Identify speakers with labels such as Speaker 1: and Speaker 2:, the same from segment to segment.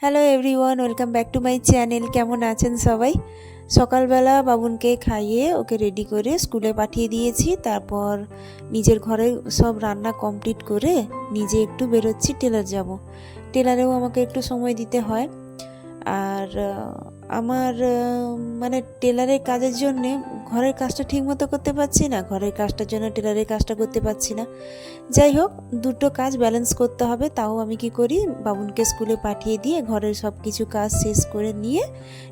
Speaker 1: Hello everyone welcome back to my channel কেমন আছেন সবাই? সকালবেলা বাবুনকে খাইয়ে ওকে রেডি করে স্কুলে পাঠিয়ে দিয়েছি। তারপর নিজের ঘরে সব রান্না কমপ্লিট করে নিজে একটু বেরোচ্ছি, টেলার যাব। টেলারেও আমাকে একটু সময় দিতে হয়। আর আমার মানে টেলারের কাজের জন্যে ঘরের কাজটা ঠিকমতো করতে পারছি না, ঘরের কাজটার জন্য টেলারের কাজটা করতে পারছি না। যাই হোক, দুটো কাজ ব্যালেন্স করতে হবে, তাও আমি কি করি, বাবুনকে স্কুলে পাঠিয়ে দিয়ে ঘরের সব কিছু কাজ শেষ করে নিয়ে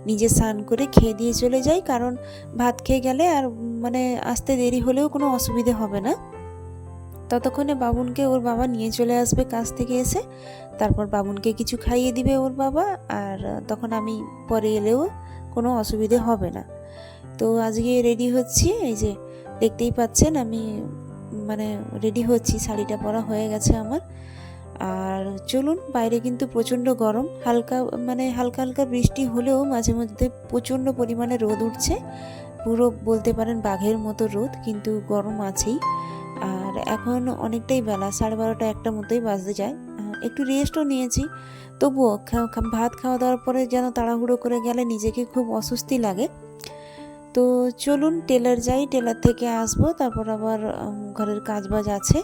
Speaker 1: নিজে স্নান করে খেয়ে দিয়ে চলে যাই, কারণ ভাত খেয়ে গেলে আর মানে আসতে দেরি হলেও কোনো অসুবিধে হবে না। ততক্ষণে বাবুনকে ওর বাবা নিয়ে চলে আসবে কাজ থেকে এসে। তারপর বাবুনকে কিছু খাইয়ে দিবে ওর বাবা আর তখন আমি পরে এলেও কোনো অসুবিধে হবে না। তো আজকে রেডি হচ্ছি, এই যে দেখতেই পাচ্ছেন আমি মানে রেডি হচ্ছি, শাড়িটা পরা হয়ে গেছে আমার। আর চলুন, বাইরে কিন্তু প্রচণ্ড গরম, হালকা মানে হালকা হালকা বৃষ্টি হলেও মাঝে মধ্যে প্রচণ্ড পরিমাণে রোদ উঠছে। পুরো বলতে পারেন বাঘের মতো রোদ, কিন্তু গরম আছেই। আর এখন অনেকটাই বেলা, সাড়ে বারোটা একটা মতোই বাজতে যায়। একটু রেস্টও নিয়েছি, তবুও ভাত খাওয়া দাওয়ার পরে যেন তাড়াহুড়ো করে গেলে নিজেকে খুব অস্বস্তি লাগে। তো চলুন, টেলার যাই, টেলার থেকে আসব, তারপর আবার ঘরের কাজ বাজ আছে।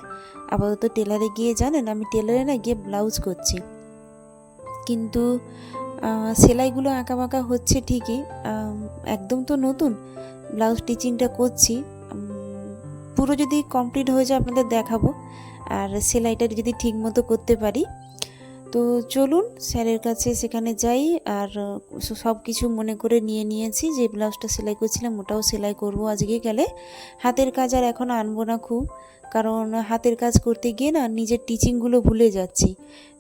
Speaker 1: আপাতত টেলারে গিয়ে জানেন, আমি টেলারে না গিয়ে ব্লাউজ করছি। কিন্তু সেলাইগুলো আঁকা বাঁকা হচ্ছে ঠিকই একদম তো নতুন, ব্লাউজ স্টিচিংটা করছি। পুরো যদি কমপ্লিট হয়ে যায়, আপনাদের দেখাবো। আর সেলাইটা যদি ঠিক মতো করতে পারি, তো চলুন স্যারের কাছে সেখানে যাই। আর সব কিছু মনে করে নিয়ে নিয়েছি, যে ব্লাউজটা সেলাই করছিলাম, ওটাও সেলাই করব আজকে গেলে। হাতের কাজ আর এখন আনব না খুব, কারণ হাতের কাজ করতে গিয়ে না নিজের টিচিংগুলো ভুলে যাচ্ছি।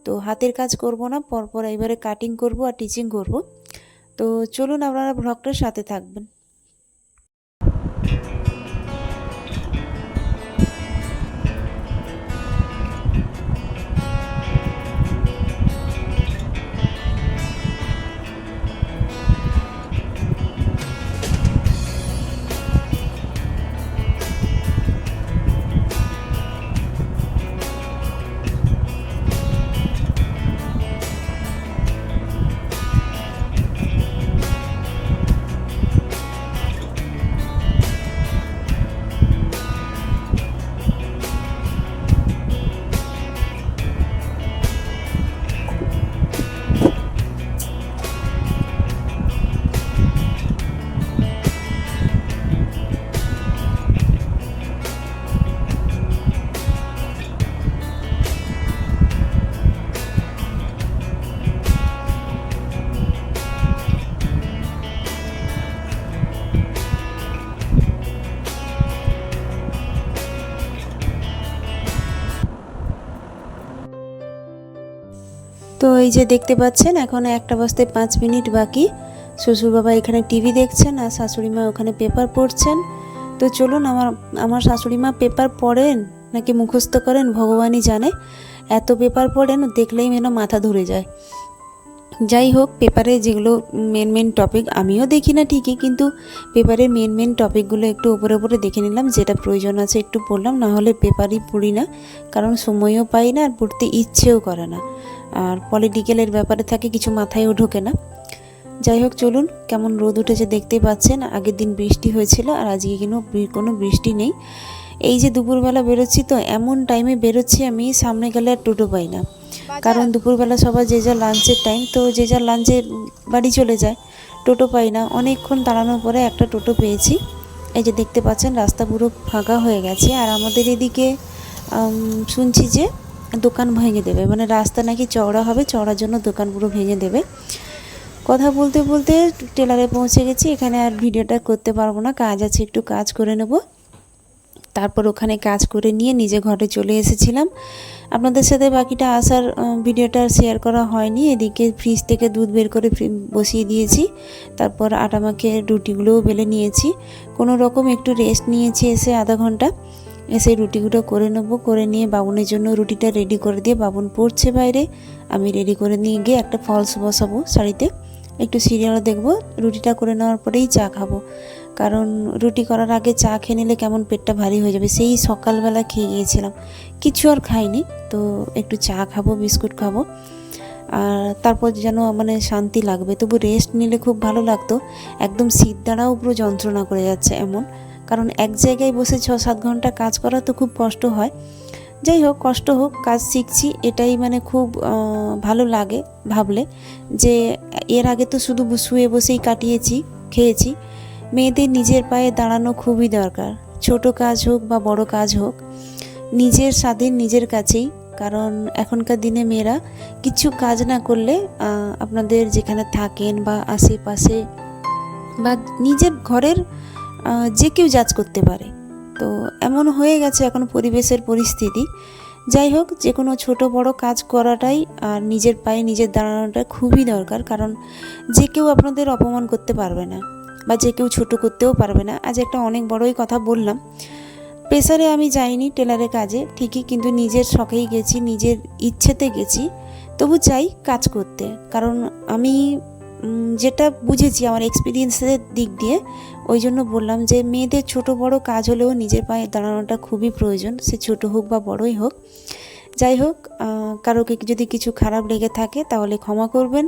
Speaker 1: তো হাতের কাজ করব না, পরপর এবারে কাটিং করব আর টিচিং করব। তো চলুন আপনারা ব্লগটার সাথে থাকবেন। তো এই যে দেখতে পাচ্ছেন, এখন একটা বাজতে পাঁচ মিনিট বাকি। শ্বশুর বাবা এখানে টিভি দেখছেন আর শাশুড়ি মা ওখানে পেপার পড়ছেন। তো চলুন, আমার আমার শাশুড়ি মা পেপার পড়েন নাকি মুখস্থ করেন, ভগবানই জানে। এত পেপার পড়েন, দেখলেই যেন মাথা ধরে যায়। যাই হোক, পেপারে যেগুলো মেন মেন টপিক আমিও দেখি না ঠিকই, কিন্তু পেপারের মেন মেন টপিকগুলো একটু উপরে উপরে দেখে নিলাম। যেটা প্রয়োজন আছে একটু পড়লাম, না হলে পেপারই পড়ি না, কারণ সময়ও পাই না আর পড়তে ইচ্ছেও করে না। আর পলিটিক্যালের ব্যাপারে থাকে কিছু মাথায়ও ঢোকে না। যাই হোক চলুন কেমন রোদ উঠেছে দেখতেই পাচ্ছেন আগের দিন বৃষ্টি হয়েছিল আর আজকে কিন্তু কোনো বৃষ্টি নেই। এই যে দুপুরবেলা বেরোচ্ছি তো এমন টাইমে বেরোচ্ছি আমি সামনে গেলে আর টোটো পাই না। কারণ দুপুরবেলা সবার যে যা লাঞ্চের টাইম তো যে যা লাঞ্চে বাড়ি চলে যায় টোটো পাই না। অনেকক্ষণ দাঁড়ানোর পরে একটা টোটো পেয়েছি। এই যে দেখতে পাচ্ছেন রাস্তা পুরো ফাঁকা হয়ে গেছে। আর আমাদের এদিকে শুনছি যে দোকান ভেঙে দেবে। মানে রাস্তা নাকি চওড়া হবে, চওড়ার জন্য দোকান পুরো ভেঙে দেবে। কথা বলতে বলতে টেলারে পৌঁছে গেছি, এখানে আর ভিডিওটা করতে পারব না, কাজ আছে, একটু কাজ করে নেব। তারপর ওখানে কাজ করে নিয়ে নিজে ঘরে চলে এসেছিলাম। আপনাদের সাথে বাকিটা আসার ভিডিওটা শেয়ার করা হয়নি। এদিকে ফ্রিজ থেকে দুধ বের করে বসিয়ে দিয়েছি। তারপর আটা মাখে রুটিগুলোও বেলে নিয়েছি। কোনো রকম একটু রেস্ট নিয়েছি এসে আধা ঘণ্টা। এসে রুটিগুলো করে নেব, করে নিয়ে বাবুনের জন্য রুটিটা রেডি করে দিয়ে বাবুন পড়ছে বাইরে। আমি রেডি করে নিয়ে গিয়ে একটা ফলস বসাবো শাড়িতে। একটু সিরিয়াল দেখব, রুটিটা করে নেওয়ার পরেই চা খাব। কারণ রুটি করার আগে চা খেয়ে নিলে কেমন পেটটা ভারী হয়ে যাবে, সেই সকালবেলা খেয়ে গিয়েছিলাম। কিছু আর খাইনি, তো একটু চা খাব, বিস্কুট খাব। আর তারপর যেন মানে শান্তি লাগবে, তবু রেস্ট নিলে খুব ভালো লাগতো। একদম শীত দ্বারাও পুরো যন্ত্রণা করে যাচ্ছে এমন। কারণ এক জায়গায় বসে ছ সাত ঘণ্টা কাজ করা তো খুব কষ্ট হয়। যাই হোক, কষ্ট হোক, কাজ শিখছি, এটাই মানে খুব ভালো লাগে ভাবলে। যে এর আগে তো শুধু শুয়ে বসেই কাটিয়েছি, খেয়েছি। মেয়েদের নিজের পায়ে দাঁড়ানো খুবই দরকার। ছোট কাজ হোক বা বড় কাজ হোক, নিজের স্বাধীন নিজের কাছেই। কারণ এখনকার দিনে মেয়েরা কিছু কাজ না করলে আপনাদের যেখানে থাকেন বা আশেপাশে বা নিজের ঘরের যে কেউ জাজ করতে পারে। তো এমন হয়ে গেছে এখন পরিবেশের পরিস্থিতি। যাই হোক, যে কোনো ছোট বড় কাজ করাটাই আর নিজের পায়ে নিজের দাঁড়ানোটা খুবই দরকার, কারণ যে কেউ আপনাদের অপমান করতে পারবে না বা যে কেউ ছোট করতেও পারবে না। আজ একটা অনেক বড়ই কথা বললাম। প্রেসারে আমি যাইনি টেলারের কাজে, ঠিকই কিন্তু নিজের শখেই গেছি, নিজের ইচ্ছেতে গেছি। তবু চাই কাজ করতে, কারণ আমি যেটা বুঝেছি আমার এক্সপিরিয়েন্সের দিক দিয়ে, ওই জন্য বললাম যে মেয়েদের ছোট বড় কাজ হলেও নিজের পায়ে দাঁড়ানোটা খুবই প্রয়োজন, সে ছোট হোক বা বড়ই হোক। যাই হোক কারোকে যদি কিছু খারাপ লেগে থাকে তাহলে ক্ষমা করবেন।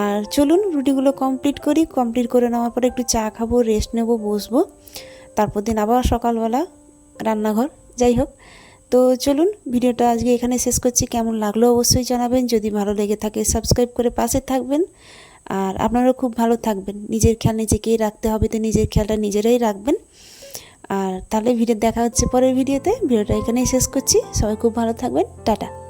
Speaker 1: আর চলুন রুটিগুলো কমপ্লিট করি কমপ্লিট করে নেওয়ার পরে একটু চা খাব রেস্ট নেব, বসবো। তারপর দিন আবার সকালবেলা রান্নাঘর। যাই হোক, তো চলুন ভিডিওটা আজকে এখানে শেষ করছি। কেমন লাগল অবশ্যই জানাবেন। যদি ভালো লেগে থাকে সাবস্ক্রাইব করে পাশে থাকবেন। আর আপনারাও খুব ভালো থাকবেন। নিজের খেয়াল নিজেকেই রাখতে হবে তো নিজের খেয়ালটা নিজেরাই রাখবেন। আর তাহলে ভিডিও দেখা হচ্ছে পরের ভিডিওতে। ভিডিওটা এখানেই শেষ করছি। সবাই খুব ভালো থাকবেন। টাটা।